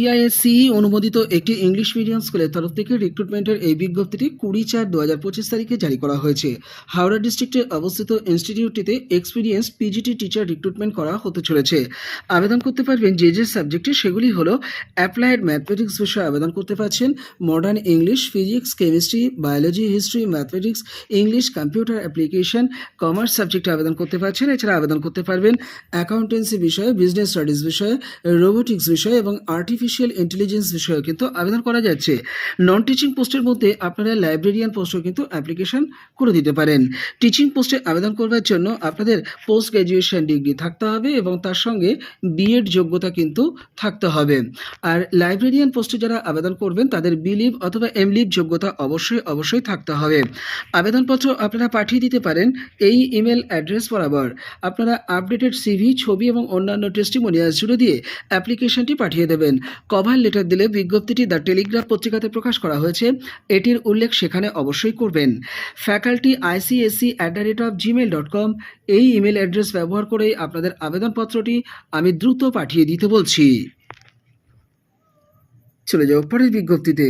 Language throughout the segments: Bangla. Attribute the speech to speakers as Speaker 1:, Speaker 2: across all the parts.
Speaker 1: সিআইএসসি অনুমোদিত একটি ইংলিশ মিডিয়াম স্কুলের তরফ থেকে রিক্রুটমেন্টের এই বিজ্ঞপ্তিটি কুড়ি চার দু হাজার পঁচিশ তারিখে জারি করা হয়েছে। হাওড়া ডিস্ট্রিক্টে অবস্থিত ইনস্টিটিউটটিতে এক্সপিরিয়েন্স পিজিটি টিচার রিক্রুটমেন্ট করা হতে চলেছে। আবেদন করতে পারবেন যে যে সাবজেক্টে সেগুলি হলো অ্যাপ্লাইড ম্যাথমেটিক্স বিষয়ে আবেদন করতে পারছেন modern English physics chemistry biology history mathematics English computer application commerce সাবজেক্টে আবেদন করতে পারছেন। এছাড়া আবেদন করতে পারবেন অ্যাকাউন্টেন্সি বিষয়ে বিজনেস স্টাডিজ বিষয়ে রোবোটিক্স বিষয়ে এবং আর্টিফিশিয়াল ইন্টেলিজেন্স বিষয়েও কিন্তু আবেদন করা যাচ্ছে। নন টিচিং পোস্টের মধ্যে আপনারা লাইব্রেরিয়ান পোস্টেও কিন্তু অ্যাপ্লিকেশন করে দিতে পারেন। টিচিং পোস্টে আবেদন করবার জন্য আপনাদের পোস্ট গ্র্যাজুয়েশন ডিগ্রি থাকতে হবে এবং তার সঙ্গে বিএড যোগ্যতা কিন্তু থাকতে হবে। আর লাইব্রেরিয়ান পোস্টে যারা আবেদন করবেন, তাদের বিলিভ অথবা এমলিভ যোগ্যতা অবশ্যই অবশ্যই থাকতে হবে। আবেদনপত্র আপনারা পাঠিয়ে দিতে পারেন এই ইমেল অ্যাড্রেস বরাবর। আপনারা আপডেটেড সিভি ছবি এবং অন্যান্য টেস্টিমোনিয়াল জুড়ে দিয়ে অ্যাপ্লিকেশনটি পাঠিয়ে দেবেন। কভার লেটার দিলে বিজ্ঞপ্তিটি দ্য টেলিগ্রাফ পত্রিকাতে প্রকাশ করা হয়েছে। এটির উল্লেখ সেখানে অবশ্যই করবেন। Faculty ICSC at the rate of Gmail dot com এই ইমেল অ্যাড্রেস ব্যবহার করেই আপনাদের আবেদনপত্রটি আমি দ্রুত পাঠিয়ে দিতে বলছি। চলে যাও পরের বিজ্ঞপ্তিতে।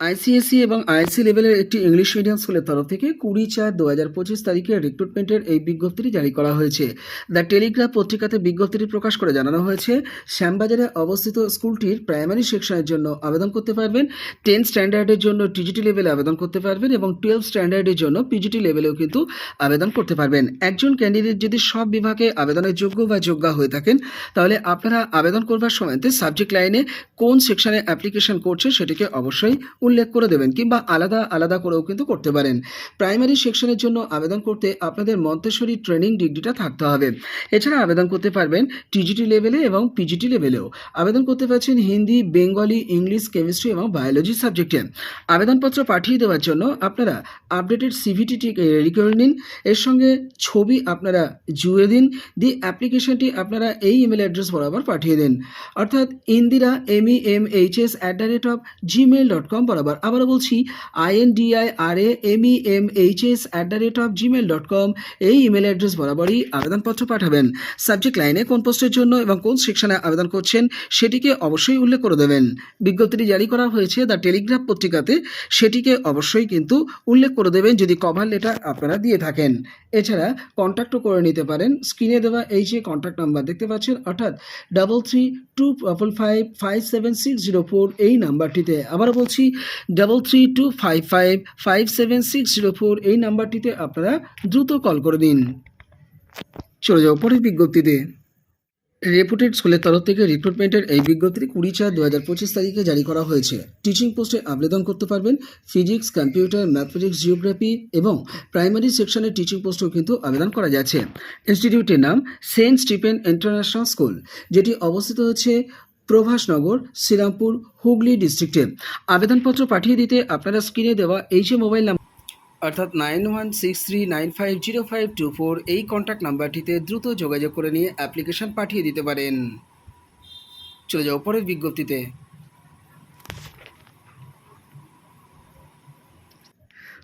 Speaker 1: আইসিএসসি এবং আইএসসি লেভেলের একটি ইংলিশ মিডিয়াম স্কুলের তরফ থেকে কুড়ি চার দু হাজার পঁচিশ তারিখে রিক্রুটমেন্টের এই বিজ্ঞপ্তিটি জারি করা হয়েছে। দ্য টেলিগ্রাফ পত্রিকাতে বিজ্ঞপ্তিটি প্রকাশ করে জানানো হয়েছে, শ্যামবাজারে অবস্থিত স্কুলটির প্রাইমারি সেকশনের জন্য আবেদন করতে পারবেন টেন স্ট্যান্ডার্ডের জন্য টিজিটি লেভেলে আবেদন করতে পারবেন এবং টুয়েলভ স্ট্যান্ডার্ডের জন্য পিজিটি লেভেলেও কিন্তু আবেদন করতে পারবেন। একজন ক্যান্ডিডেট যদি সব বিভাগে আবেদনের যোগ্য বা যোগ্য হয়ে থাকেন, তাহলে আপনারা আবেদন করবার সময়তে সাবজেক্ট লাইনে কোন সেকশনে অ্যাপ্লিকেশন করছে সেটিকে অবশ্যই উল্লেখ করে দেবেন কিংবা আলাদা আলাদা করেও কিন্তু করতে পারেন। প্রাইমারি সেকশনের জন্য আবেদন করতে আপনাদের মন্তেশ্বরী ট্রেনিং ডিগ্রিটা থাকতে হবে। এছাড়া আবেদন করতে পারবেন টিজিটি লেভেলে এবং পিজিটি লেভেলেও আবেদন করতে পারছেন হিন্দি, বেঙ্গলি, ইংলিশ, কেমিস্ট্রি এবং বায়োলজি সাবজেক্টে আবেদনপত্র পাঠিয়ে দেওয়ার জন্য আপনারা আপডেটেড সিভিটি রেডি করে নিন। এর সঙ্গে ছবি আপনারা জুড়ে দিন। দিয়ে অ্যাপ্লিকেশনটি আপনারা এই ইমেল অ্যাড্রেস বরাবর পাঠিয়ে দিন। অর্থাৎ Indira M E M H S at the rate of Gmail dot com বরাবর আবারও বলছি INDI R A M E M H S at the rate of Gmail dot com এই ইমেল অ্যাড্রেস বরাবরই আবেদনপত্র পাঠাবেন। সাবজেক্ট লাইনে কোন পোস্টের জন্য এবং কোন সেকশনে আবেদন করছেন সেটিকে অবশ্যই উল্লেখ করে দেবেন। বিজ্ঞপ্তিটি জারি করা হয়েছে দ্য টেলিগ্রাফ পত্রিকাতে, সেটিকে অবশ্যই কিন্তু উল্লেখ করে দেবেন যদি কভার লেটার আপনারা দিয়ে থাকেন। এছাড়া কন্ট্যাক্টও করে নিতে পারেন। স্ক্রিনে দেওয়া এই যে কন্ট্যাক্ট নাম্বার দেখতে পাচ্ছেন, অর্থাৎ double three two five five seven six zero four এই নাম্বারটিতে আবার বলছি double three two five five five seven six zero four এই নাম্বারটিতে আপনারা দ্রুত কল করে দিন। চলে যাও পরের বিজ্ঞপ্তিতে। রেপুটেড স্কুলের তরফ থেকে রিক্রুটমেন্টের এই বিজ্ঞপ্তি কুড়ি চার দু হাজার পঁচিশ তারিখে জারি করা হয়েছে। টিচিং পোস্টে আবেদন করতে পারবেন। ফিজিক্স কম্পিউটার ম্যাথমেটিক্স জিওগ্রাফি এবং প্রাইমারি সেকশনের টিচিং পোস্টেও কিন্তু আবেদন করা যাচ্ছে। ইনস্টিটিউটের নাম সেন্ট স্টিফেন ইন্টারন্যাশনাল স্কুল যেটি অবস্থিত হচ্ছে প্রভাসনগর, শ্রীরামপুর, হুগলি ডিস্ট্রিক্টে আবেদনপত্র পাঠিয়ে দিতে আপনারা স্ক্রিনে দেওয়া এই যে মোবাইল নাম্বার অর্থাৎ nine one six three nine five zero five two four এই কন্ট্যাক্ট নাম্বারটিতে দ্রুত যোগাযোগ করে নিয়ে অ্যাপ্লিকেশন পাঠিয়ে দিতে পারেন। চলে যাও পরের বিজ্ঞপ্তিতে।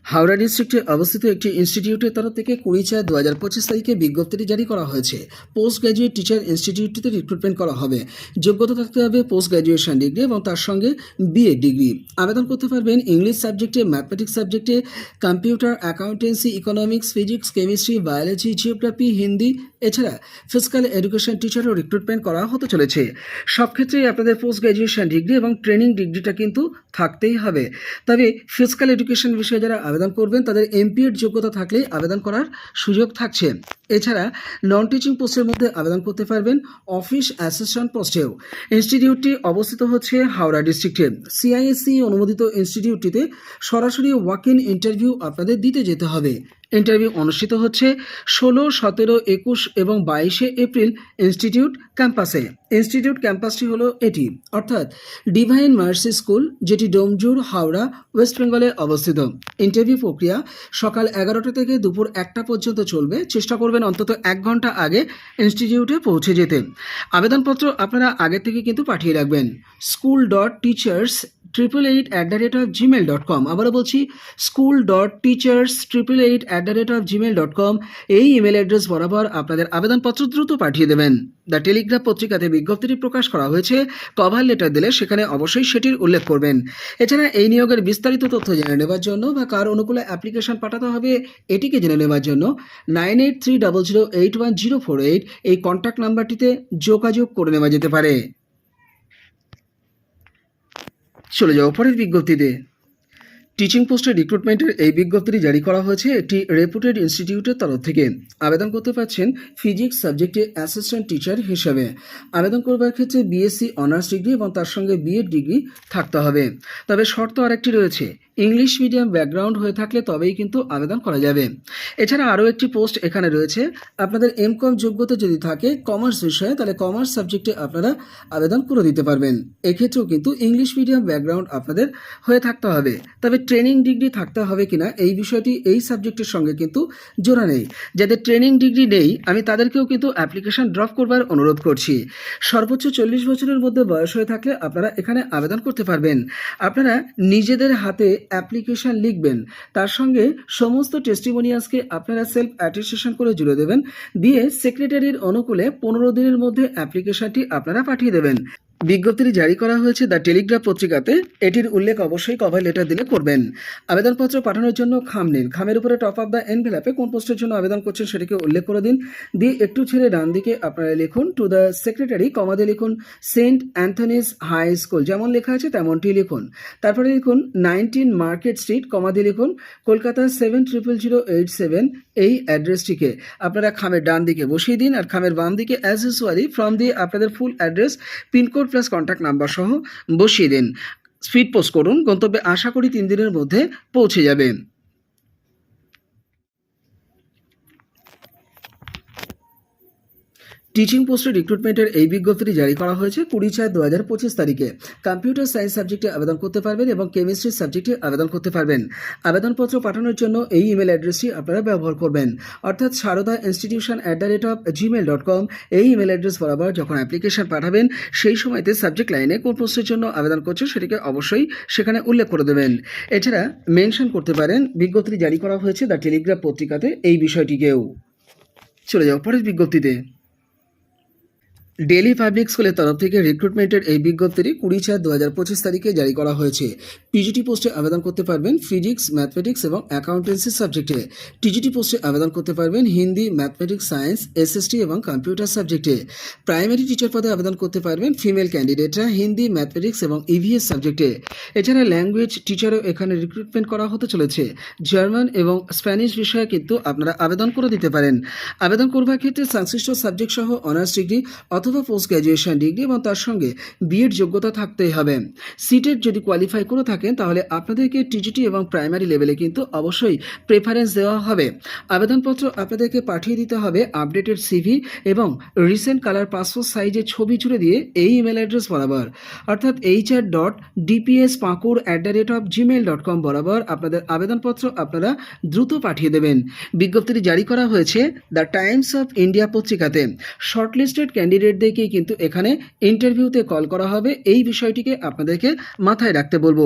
Speaker 1: হাওড়া ডিস্ট্রিক্টে অবস্থিত একটি ইনস্টিটিউটের তরফ থেকে কুড়ি চার দু হাজার পঁচিশ তারিখে বিজ্ঞপ্তিটি জারি করা হয়েছে। পোস্ট গ্র্যাজুয়েট টিচার ইনস্টিটিউটটিতে রিক্রুটমেন্ট করা হবে। যোগ্যতা থাকতে হবে পোস্ট গ্র্যাজুয়েশন ডিগ্রি এবং তার সঙ্গে বিএড ডিগ্রি। আবেদন করতে পারবেন ইংলিশ সাবজেক্টে ম্যাথমেটিক্স সাবজেক্টে computer accountancy economics physics chemistry biology geography Hindi এছাড়া ফিজিক্যাল এডুকেশন টিচারও রিক্রুটমেন্ট করা হতে চলেছে। সব ক্ষেত্রেই আপনাদের পোস্ট গ্র্যাজুয়েশন ডিগ্রি এবং ট্রেনিং ডিগ্রিটা কিন্তু থাকতেই হবে। তবে ফিজিক্যাল এডুকেশন বিষয়ে যারা আবেদন করবেন, তাদের এমপিএড যোগ্যতা থাকলেই আবেদন করার সুযোগ থাকছে। এছাড়া নন টিচিং পোস্টের মধ্যে আবেদন করতে পারবেন অফিস অ্যাসিস্ট্যান্ট পোস্টেও ইনস্টিটিউটটি অবস্থিত হচ্ছে হাওড়া ডিস্ট্রিক্টে সিআইএসসি অনুমোদিত ইনস্টিটিউটটিতে সরাসরি ওয়াক ইন ইন্টারভিউ আপনাদের দিতে যেতে হবে। ইন্টারভিউ অনুষ্ঠিত হচ্ছে ষোলো, সতেরো, একুশ এবং বাইশে এপ্রিল ইনস্টিটিউট ক্যাম্পাসে। ইনস্টিটিউট ক্যাম্পাসটি হলো এটি, অর্থাৎ ডিভাইন মার্সি স্কুল, যেটি ডোমজুর হাওড়া, ওয়েস্ট বেঙ্গলে অবস্থিত। ইন্টারভিউ প্রক্রিয়া সকাল এগারোটা থেকে দুপুর একটা পর্যন্ত চলবে। চেষ্টা করবেন অন্তত এক ঘণ্টা আগে ইনস্টিটিউটে পৌঁছে যেতে। আবেদনপত্র আপনারা আগে থেকে কিন্তু পাঠিয়ে রাখবেন। School dot teachers triple eight at the rate of Gmail dot com আবারও বলছি school dot teachers triple eight at the rate of Gmail dot com এই ইমেল অ্যাড্রেস বরাবর আপনাদের আবেদনপত্র দ্রুত পাঠিয়ে দেবেন। দ্য টেলিগ্রাফ পত্রিকাতে বিজ্ঞপ্তিটি প্রকাশ করা হয়েছে কভার লেটার দিলে সেখানে অবশ্যই সেটির উল্লেখ করবেন। এছাড়া এই নিয়োগের বিস্তারিত তথ্য জেনে নেওয়ার জন্য বা কার অনুকূলে অ্যাপ্লিকেশন পাঠাতে হবে, এটিকে জেনে নেওয়ার জন্য nine eight three double zero eight one zero four eight এই কন্ট্যাক্ট নাম্বারটিতে যোগাযোগ করে নেওয়া যেতে পারে। চলে যাও পরের বিজ্ঞপ্তিতে। টিচিং পোস্টে রিক্রুটমেন্টের এই বিজ্ঞপ্তিটি জারি করা হয়েছে একটি রেপুটেড ইনস্টিটিউটের তরফ থেকে। আবেদন করতে পারছেন ফিজিক্স সাবজেক্টে অ্যাসিস্ট্যান্ট টিচার হিসেবে। আবেদন করবার ক্ষেত্রে বিএসসি অনার্স ডিগ্রি এবং তার সঙ্গে বিএড ডিগ্রি থাকতে হবে। তবে শর্ত আরেকটি রয়েছে। ইংলিশ মিডিয়াম ব্যাকগ্রাউন্ড হয়ে থাকলে তবেই কিন্তু আবেদন করা যাবে। এছাড়া আরও একটি পোস্ট এখানে রয়েছে। আপনাদের এম কম যোগ্যতা যদি থাকে কমার্স বিষয়ে, তাহলে কমার্স সাবজেক্টে আপনারা আবেদন করে দিতে পারবেন। এক্ষেত্রেও কিন্তু ইংলিশ মিডিয়াম ব্যাকগ্রাউন্ড আপনাদের হয়ে থাকতে হবে। তবে ট্রেনিং ডিগ্রি থাকতে হবে কিনা এই বিষয়টি এই সাবজেক্টের সঙ্গে কিন্তু জোড়া নেই। যাদের ট্রেনিং ডিগ্রি নেই, আমি তাদেরকেও কিন্তু অ্যাপ্লিকেশন ড্রপ করবার অনুরোধ করছি। সর্বোচ্চ চল্লিশ বছরের মধ্যে বয়স হয়ে থাকলে আপনারা এখানে আবেদন করতে পারবেন। আপনারা নিজেদের হাতে অ্যাপ্লিকেশন লিখবেন, তার সঙ্গে সমস্ত টেস্টিমোনিয়ালসকে আপনারা সেলফ অ্যাটেস্টেশন করে জুড়ে দেবেন, দিয়ে সেক্রেটারির অনুকূলে পনেরো দিনের মধ্যে অ্যাপ্লিকেশনটি আপনারা পাঠিয়ে দেবেন। বিজ্ঞপ্তিটি জারি করা হয়েছে দ্য টেলিগ্রাফ পত্রিকাতে। এটির উল্লেখ অবশ্যই কভার লেটার দিলে করবেন। আবেদনপত্র পাঠানোর জন্য খাম নিন খামের উপরে টপ আপ দ্য এনভেলাপে কোন পোস্টের জন্য আবেদন করছেন সেটিকে উল্লেখ করে দিন। দিয়ে একটু ছেড়ে ডান দিকে আপনারা লিখুন টু দ্য সেক্রেটারি কমাদে লিখুন সেন্ট অ্যান্থনিস হাই স্কুল যেমন লেখা আছে তেমনটি লিখুন। তারপরে লিখুন নাইনটিন মার্কেট স্ট্রিট কমাদে লিখুন, Kolkata seven triple zero eight seven এই অ্যাড্রেসটিকে আপনারা খামের ডান দিকে বসিয়ে দিন আর খামের বাম দিকে অ্যাজ ইউজুয়ালি ফ্রম দিয়ে আপনাদের full address pin code plus contact number সহ বসিয়ে দিন। স্পিড পোস্ট করুন। গন্তব্যে আশা করি তিন দিনের মধ্যে পৌঁছে যাবে টিচিং পোস্টের রিক্রুটমেন্টের এই বিজ্ঞপ্তিটি জারি করা হয়েছে কুড়ি চার দু হাজার পঁচিশ তারিখে। কম্পিউটার সায়েন্স সাবজেক্টে আবেদন করতে পারবেন এবং কেমিস্ট্রি সাবজেক্টে আবেদন করতে পারবেন। আবেদনপত্র পাঠানোর জন্য এই ইমেল অ্যাড্রেসটি আপনারা ব্যবহার করবেন। অর্থাৎ Sarada institution at the rate of Gmail dot com এই ইমেল অ্যাড্রেস বরাবর যখন অ্যাপ্লিকেশন পাঠাবেন, সেই সময়তে সাবজেক্ট লাইনে কোন পোস্টের জন্য আবেদন করছে সেটিকে অবশ্যই সেখানে উল্লেখ করে দেবেন। এছাড়া মেনশন করতে পারেন, বিজ্ঞপ্তিটি জারি করা হয়েছে দ্য টেলিগ্রাফ পত্রিকাতে এই বিষয়টিকেও। চলে যাও পরের বিজ্ঞপ্তিতে। ডেলি পাবলিক স্কুলের তরফ থেকে রিক্রুটমেন্টের এই বিজ্ঞপ্তিটি কুড়ি চার দু হাজার পঁচিশ তারিখে জারি করা হয়েছে। পিজিটি পোস্টে আবেদন করতে পারবেন ফিজিক্স ম্যাথমেটিক্স এবং অ্যাকাউন্টেন্সি সাবজেক্টে টিজিটি পোস্টে আবেদন করতে পারবেন হিন্দি ম্যাথমেটিক্স সায়েন্স এসএসটি এবং কম্পিউটার সাবজেক্টে প্রাইমারি টিচার পদে আবেদন করতে পারবেন ফিমেল ক্যান্ডিডেটরা হিন্দি ম্যাথমেটিক্স এবং ইভিএস সাবজেক্টে এছাড়া ল্যাঙ্গুয়েজ টিচারও এখানে রিক্রুটমেন্ট করা হতে চলেছে। জার্মান এবং স্প্যানিশ বিষয়ে কিন্তু আপনারা আবেদন করে দিতে পারেন। আবেদন করবার ক্ষেত্রে সংশ্লিষ্ট সাবজেক্ট সহ অনার্স ডিগ্রি অথবা পোস্ট গ্র্যাজুয়েশন ডিগ্রি এবং তার সঙ্গে বিএড যোগ্যতা থাকতেই হবে। সিটের যদি কোয়ালিফাই করে থাকেন, তাহলে আপনাদেরকে টিজিটি এবং প্রাইমারি লেভেলে কিন্তু অবশ্যই প্রেফারেন্স দেওয়া হবে। আবেদনপত্র আপনাদেরকে পাঠিয়ে দিতে হবে আপডেটেড সিভি এবং রিসেন্ট কালার পাসপোর্ট সাইজের ছবি জুড়ে দিয়ে এই ইমেল অ্যাড্রেস বরাবর। অর্থাৎ H R dot DPS Pakur at the rate of Gmail dot com বরাবর আপনাদের আবেদনপত্র আপনারা দ্রুত পাঠিয়ে দেবেন। বিজ্ঞপ্তিটি জারি করা হয়েছে দ্য টাইমস অফ ইন্ডিয়া পত্রিকাতে। শর্টলিস্টেড ক্যান্ডিডেটদেরকেই কিন্তু এখানে ইন্টারভিউতে কল করা হবে। এই বিষয়টিকে আপনাদেরকে মাথায় রাখতে বলব।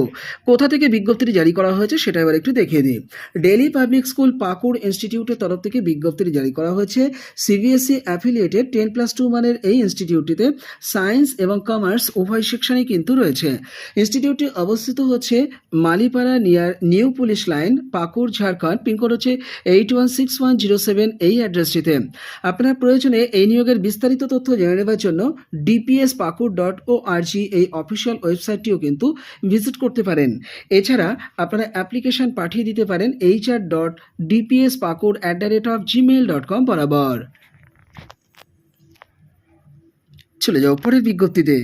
Speaker 1: কোথা থেকে বিজ্ঞপ্তিটি জারি করা হয়েছে সেটা এবার একটু দেখিয়ে দিই। ডেলি পাবলিক স্কুল পাকুড় ইনস্টিটিউটের তরফ থেকে বিজ্ঞপ্তিটি জারি করা হয়েছে। CBSE affiliated ten plus two মানের এই ইনস্টিটিউটটিতে সায়েন্স এবং কমার্স উভয় সেকশনই কিন্তু রয়েছে। ইনস্টিটিউটটি অবস্থিত হচ্ছে Malipara near new police line Pakur, Jharkhand. Pin code হচ্ছে eight one six one zero seven এই অ্যাড্রেসটিতে আপনার প্রয়োজনে এই নিয়োগের বিস্তারিত তথ্য জেনে নেওয়ার জন্য DPS Pakur dot O RG এই অফিসিয়াল ওয়েবসাইটটিও কিন্তু ভিজিট করতে পারেন। এছাড়া আপনারা অ্যাপ্লিকেশন পাঠিয়ে দিতে পারেন H R dot DPS Pakur at the rate of Gmail dot com বরাবর। চলে যাও পরের বিজ্ঞপ্তিতে।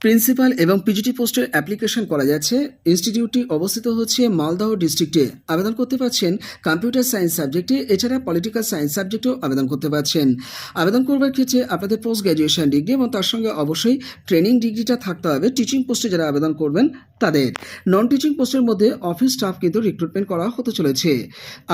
Speaker 1: প্রিন্সিপাল এবং পিজিটি পোস্টের অ্যাপ্লিকেশন করা যাচ্ছে। ইনস্টিটিউটটি অবস্থিত হচ্ছে মালদহ ডিস্ট্রিক্টে। আবেদন করতে পারছেন কম্পিউটার সায়েন্স সাবজেক্টে, এছাড়া পলিটিক্যাল সায়েন্স সাবজেক্টেও আবেদন করতে পারছেন। আবেদন করবার ক্ষেত্রে আপনাদের পোস্ট গ্র্যাজুয়েশন ডিগ্রি এবং তার সঙ্গে অবশ্যই ট্রেনিং ডিগ্রিটা থাকতে হবে। টিচিং পোস্টে যারা আবেদন করবেন তাদের। নন টিচিং পোস্টের মধ্যে অফিস স্টাফ কিন্তু রিক্রুটমেন্ট করা হতে চলেছে।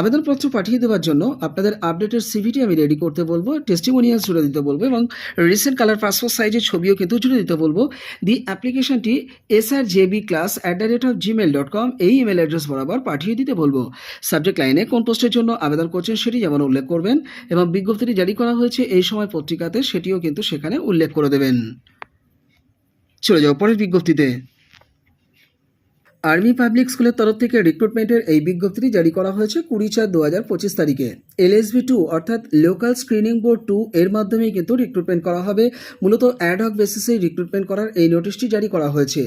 Speaker 1: আবেদনপত্র পাঠিয়ে দেওয়ার জন্য আপনাদের আপডেটের সিভিটি আমি রেডি করতে বলব টেস্টিমোনিয়ালস জুড়ে দিতে বলব এবং রিসেন্ট কালার পাসপোর্ট সাইজের ছবিও কিন্তু জুড়ে দিতে বলব। দি অ্যাপ্লিকেশনটি S R JB class at the rate of Gmail dot com এই ইমেল অ্যাড্রেস বরাবর পাঠিয়ে দিতে বলব। সাবজেক্ট লাইনে কোন পোস্টের জন্য আবেদন করছেন সেটি যেমন উল্লেখ করবেন এবং বিজ্ঞপ্তিটি জারি করা হয়েছে এই সময় পত্রিকাতে সেটিও কিন্তু সেখানে উল্লেখ করে দেবেন। চলে যাও পরের বিজ্ঞপ্তিতে। আর্মি পাবলিক স্কুলের তরফ থেকে রিক্রুটমেন্টের এই বিজ্ঞপ্তিটি জারি করা হয়েছে কুড়ি চার দু হাজার পঁচিশ তারিখে। এলএসবি টু অর্থাৎ লোকাল স্ক্রিনিং বোর্ড টু এর মাধ্যমেই কিন্তু রিক্রুটমেন্ট করা হবে। মূলত অ্যাড হক বেসিসে রিক্রুটমেন্ট করার এই নোটিশটি জারি করা হয়েছে।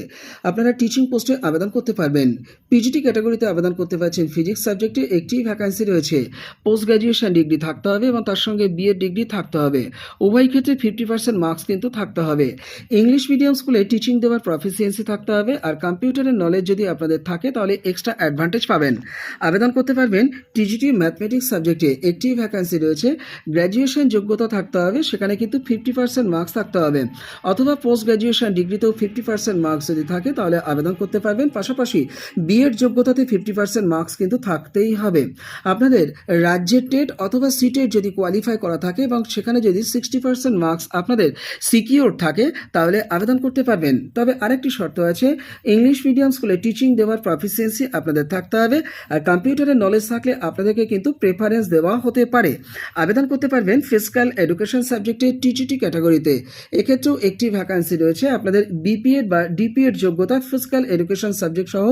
Speaker 1: আপনারা টিচিং পোস্টে আবেদন করতে পারবেন। পিজিটি ক্যাটাগরিতে আবেদন করতে পারছেন ফিজিক্স সাবজেক্টে একটি ভ্যাকান্সি রয়েছে। পোস্ট গ্র্যাজুয়েশন ডিগ্রি থাকতে হবে এবং তার সঙ্গে বিএড ডিগ্রি থাকতে হবে। উভয় ক্ষেত্রে ফিফটি পার্সেন্ট মার্কস কিন্তু থাকতে হবে। ইংলিশ মিডিয়াম স্কুলে টিচিং দেওয়ার প্রফিসিয়েন্সি থাকতে হবে। আর কম্পিউটারের নলেজ যদি আপনাদের থাকে, তাহলে এক্সট্রা অ্যাডভান্টেজ পাবেন। আবেদন করতে পারবেন টিজিটি ম্যাথমেটিক্স সাবজেক্টে একটি ভ্যাকান্সি রয়েছে গ্র্যাজুয়েশন যোগ্যতা থাকতে হবে, সেখানে কিন্তু ফিফটি পার্সেন্ট মার্কস থাকতে হবে। অথবা পোস্ট গ্র্যাজুয়েশন ডিগ্রিতেও ফিফটি পার্সেন্ট মার্কস যদি থাকে, তাহলে আবেদন করতে পারবেন। পাশাপাশি বিএড যোগ্যতাতে ফিফটি পার্সেন্ট মার্কস কিন্তু থাকতেই হবে। আপনাদের রাজ্যের টেট অথবা সিটেট যদি কোয়ালিফাই করা থাকে এবং সেখানে যদি সিক্সটি পার্সেন্ট মার্কস আপনাদের সিকিওর থাকে, তাহলে আবেদন করতে পারবেন। তবে আরেকটি শর্ত আছে ইংলিশ মিডিয়াম স্কুলে টিচিং দেওয়ার প্রফিসিয়েন্সি আপনাদের থাকতে হবে। আর কম্পিউটারের নলেজ থাকলে আপনাদেরকে কিন্তু প্রেফারেন্স দেওয়া হতে পারে। আবেদন করতে পারবেন ফিজিক্যাল এডুকেশন সাবজেক্টে টিচিটি ক্যাটাগরিতে এক্ষেত্রেও একটি ভ্যাকান্সি রয়েছে। আপনাদের বিপিএড বা ডিপিএড যোগ্যতা ফিজিক্যাল এডুকেশন সাবজেক্ট সহ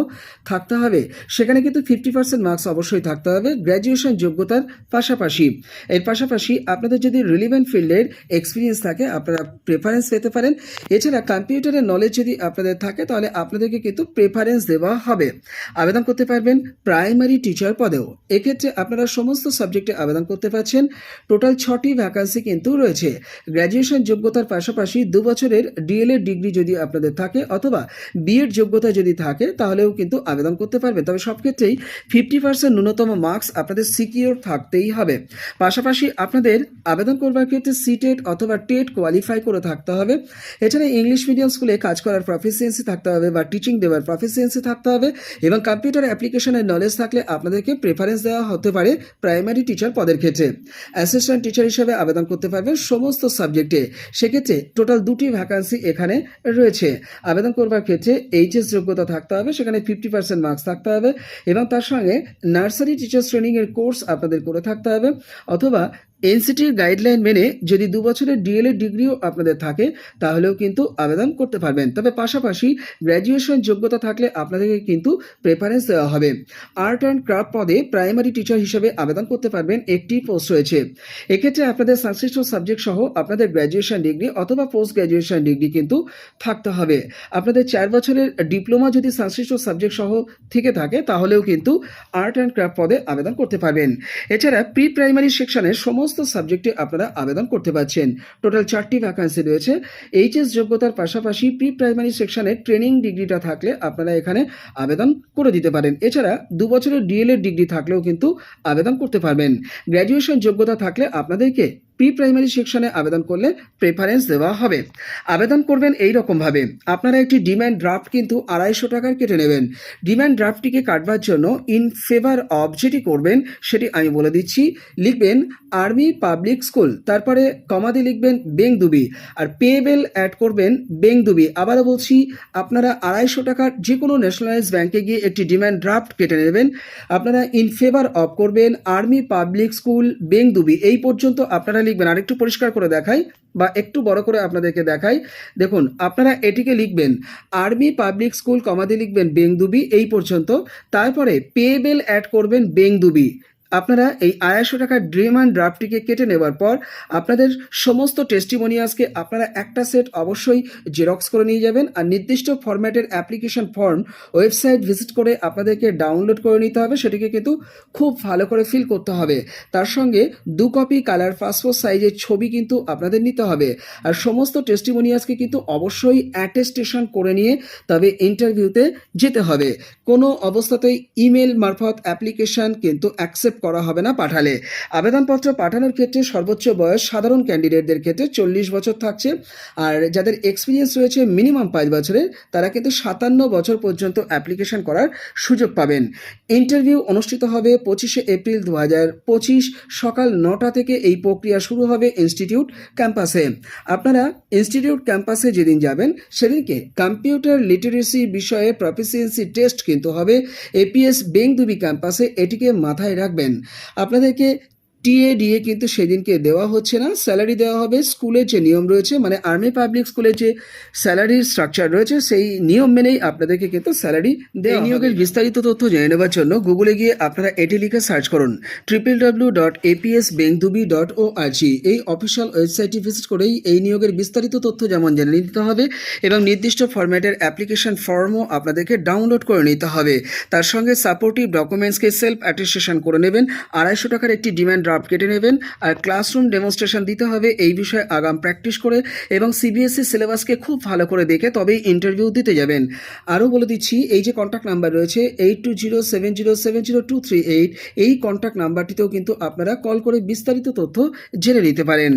Speaker 1: থাকতে হবে। সেখানে কিন্তু ফিফটি পার্সেন্ট মার্কস অবশ্যই থাকতে হবে। গ্র্যাজুয়েশন যোগ্যতার পাশাপাশি। এর পাশাপাশি আপনাদের যদি রিলিভেন্ট ফিল্ডের এক্সপিরিয়েন্স থাকে, আপনারা প্রেফারেন্স পেতে পারেন। এছাড়া কম্পিউটারের নলেজ যদি আপনাদের থাকে, তাহলে আপনাদেরকে কিন্তু প্রেফারেন্স দেওয়া হবে। আবেদন করতে পারবেন প্রাইমারি টিচার পদেও। এক্ষেত্রে আপনারা সমস্ত সাবজেক্টে আবেদন করতে পারছেন। টোটাল ছটি ভ্যাকান্সি কিন্তু রয়েছে। গ্র্যাজুয়েশন যোগ্যতার পাশাপাশি দু বছরের ডিএলএড ডিগ্রি যদি আপনাদের থাকে অথবা বিএড যোগ্যতা যদি থাকে, তাহলেও কিন্তু আবেদন করতে পারবেন। তবে সব ক্ষেত্রেই ফিফটি পার্সেন্ট ন্যূনতম মার্কস আপনাদের সিকিওর থাকতেই হবে। পাশাপাশি আপনাদের আবেদন করবার ক্ষেত্রে সিটেট অথবা টেট কোয়ালিফাই করে থাকতে হবে। এছাড়া ইংলিশ মিডিয়াম স্কুলে কাজ করার প্রফিসিয়েন্সি থাকতে হবে বা টিচিং দেওয়ার প্রফিসিয়েন্সি থাকতে হবে এবং কম্পিউটার অ্যাপ্লিকেশনের নলেজ থাকলে আপনাদেরকে প্রেফারেন্স দেওয়া হতে পারে প্রাইমারি টিচার পদের ক্ষেত্রে। অ্যাসিস্ট্যান্ট টিচার হিসেবে আবেদন করতে পারবেন সমস্ত সাবজেক্টে সেক্ষেত্রে টোটাল দুটি ভ্যাকান্সি এখানে রয়েছে। আবেদন করবার ক্ষেত্রে এইচএস যোগ্যতা থাকতে হবে, সেখানে ফিফটি পার্সেন্ট মার্কস থাকতে হবে এবং তার সঙ্গে নার্সারি টিচার ট্রেনিংয়ের কোর্স আপনাদের করে থাকতে হবে। অথবা এনসিটির গাইডলাইন মেনে যদি দু বছরের ডিএলএড ডিগ্রিও আপনাদের থাকে, তাহলেও কিন্তু আবেদন করতে পারবেন। তবে পাশাপাশি গ্র্যাজুয়েশন যোগ্যতা থাকলে আপনাদেরকে কিন্তু প্রেফারেন্স দেওয়া হবে। আর্ট অ্যান্ড ক্রাফট পদে প্রাইমারি টিচার হিসেবে আবেদন করতে পারবেন একটি পোস্ট রয়েছে। এক্ষেত্রে আপনাদের সংশ্লিষ্ট সাবজেক্ট সহ আপনাদের গ্র্যাজুয়েশন ডিগ্রি অথবা পোস্ট গ্র্যাজুয়েশন ডিগ্রি কিন্তু থাকতে হবে। আপনাদের চার বছরের ডিপ্লোমা যদি সংশ্লিষ্ট সাবজেক্ট সহ থেকে থাকে, তাহলেও কিন্তু আর্ট অ্যান্ড ক্রাফট পদে আবেদন করতে পারবেন। এছাড়া প্রি প্রাইমারি সেকশনের সমস্ত সাবজেক্টে আপনারা আবেদন করতে পারছেন। টোটাল চারটি ভ্যাকান্সি রয়েছে। এইচএস যোগ্যতার পাশাপাশি প্রি প্রাইমারি সেকশনে ট্রেনিং ডিগ্রিটা থাকলে আপনারা এখানে আবেদন করে দিতে পারেন। এছাড়া দু বছরের ডিএলএড ডিগ্রি থাকলেও কিন্তু আবেদন করতে পারবেন। গ্র্যাজুয়েশন যোগ্যতা থাকলে আপনাদেরকে প্রি প্রাইমারি সেকশনে আবেদন করলে প্রেফারেন্স দেওয়া হবে। আবেদন করবেন এই রকমভাবে আপনারা একটি ডিম্যান্ড ড্রাফট কিন্তু আড়াইশো টাকার কেটে নেবেন। ডিম্যান্ড ড্রাফটটিকে কাটবার জন্য ইন ফেভার অফ যেটি করবেন সেটি আমি বলে দিচ্ছি। লিখবেন আর্মি পাবলিক স্কুল তারপরে কমাদি লিখবেন বেংদুবি আর পেবেল অ্যাড করবেন বেংদুবি আবারও বলছি, আপনারা আড়াইশো টাকার যে কোনো ন্যাশনালাইজ ব্যাংকে গিয়ে একটি ডিম্যান্ড ড্রাফট কেটে নেবেন। আপনারা ইন ফেভার অফ করবেন আর্মি পাবলিক স্কুল বেংদুবি এই পর্যন্ত আপনারা লিখবেন আর একটু পরিষ্কার করে দেখাই বা একটু বড় করে আপনাদেরকে দেখাই। দেখুন, আপনারা এটিকে লিখবেন, আর্মি পাবলিক স্কুল, কমাদি লিখবেন, বেংদুবি, এই পর্যন্ত। তারপরে পেবেল অ্যাড করবেন, বেংদুবি। আপনারা এই আড়াইশো টাকার ড্রিম অ্যান্ড ড্রাফটটিকে কেটে নেওয়ার পর আপনাদের সমস্ত টেস্টিমোনিয়াসকে আপনারা একটা সেট অবশ্যই জেরক্স করে নিয়ে যাবেন আর নির্দিষ্ট ফরম্যাটের অ্যাপ্লিকেশন ফর্ম ওয়েবসাইট ভিজিট করে আপনাদেরকে ডাউনলোড করে নিতে হবে, সেটিকে কিন্তু খুব ভালো করে ফিল করতে হবে। তার সঙ্গে দু কপি কালার পাসপোর্ট সাইজের ছবি কিন্তু আপনাদের নিতে হবে। আর সমস্ত টেস্টিমোনিয়াসকে কিন্তু অবশ্যই অ্যাটেস্টেশন করে নিয়ে তবে ইন্টারভিউতে যেতে হবে। কোনো অবস্থাতেই ইমেল মারফত অ্যাপ্লিকেশন কিন্তু অ্যাকসেপ্ট করা হবে না পাঠালে। আবেদনপত্র পাঠানোর ক্ষেত্রে সর্বোচ্চ বয়স সাধারণ ক্যান্ডিডেটদের ক্ষেত্রে চল্লিশ বছর থাকছে। আর যাদের এক্সপিরিয়েন্স রয়েছে মিনিমাম পাঁচ বছরের, তারা কিন্তু সাতান্ন বছর পর্যন্ত অ্যাপ্লিকেশন করার সুযোগ পাবেন। ইন্টারভিউ অনুষ্ঠিত হবে পঁচিশে এপ্রিল দু পঁচিশ সকাল নটা থেকে এই প্রক্রিয়া শুরু হবে ইনস্টিটিউট ক্যাম্পাসে আপনারা ইনস্টিটিউট ক্যাম্পাসে যেদিন যাবেন, সেদিনকে কম্পিউটার লিটারেসি বিষয়ে প্রফিসিয়েন্সি টেস্ট কিন্তু হবে। এপিএস বেংদুবি ক্যাম্পাসে এটিকে মাথায় রাখবেন। আপনাদেরকে টিএ ডিএ কিন্তু সেদিনকে দেওয়া হচ্ছে না। স্যালারি দেওয়া হবে স্কুলের যে নিয়ম রয়েছে মানে আর্মি পাবলিক স্কুলের যে স্যালারির স্ট্রাকচার রয়েছে সেই নিয়ম মেনেই আপনাদেরকে কিন্তু স্যালারি দেওয়া নিয়োগের বিস্তারিত তথ্য জেনে নেওয়ার জন্য গুগলে গিয়ে আপনারা এটি লিখে সার্চ করুন। Triple W dot APS Bengdubi dot O RG এই অফিসিয়াল ওয়েবসাইটটি ভিজিট করেই এই নিয়োগের বিস্তারিত তথ্য যেমন জেনে নিতে হবে এবং নির্দিষ্ট ফরম্যাটের অ্যাপ্লিকেশন ফর্মও আপনাদেরকে ডাউনলোড করে নিতে হবে। তার সঙ্গে সাপোর্টিভ ডকুমেন্টসকে সেলফ অ্যাটেস্টেশন করে নেবেন। আড়াইশো টাকার একটি ডিমান্ড ড্রাফট কেটে নেবেন। আর ক্লাসরুম ডেমনস্ট্রেশন দিতে হবে এই বিষয়ে আগাম প্র্যাকটিস করে এবং সিবিএসসি সিলেবাসকে খুব ভালো করে দেখে তবেই ইন্টারভিউ দিতে যাবেন। আরও বলে দিচ্ছি, এই যে কন্ট্যাক্ট নাম্বার রয়েছে eight two zero seven zero seven zero two three eight এই কন্ট্যাক্ট নাম্বারটিতেও কিন্তু আপনারা কল করে বিস্তারিত তথ্য জেনে নিতে পারেন।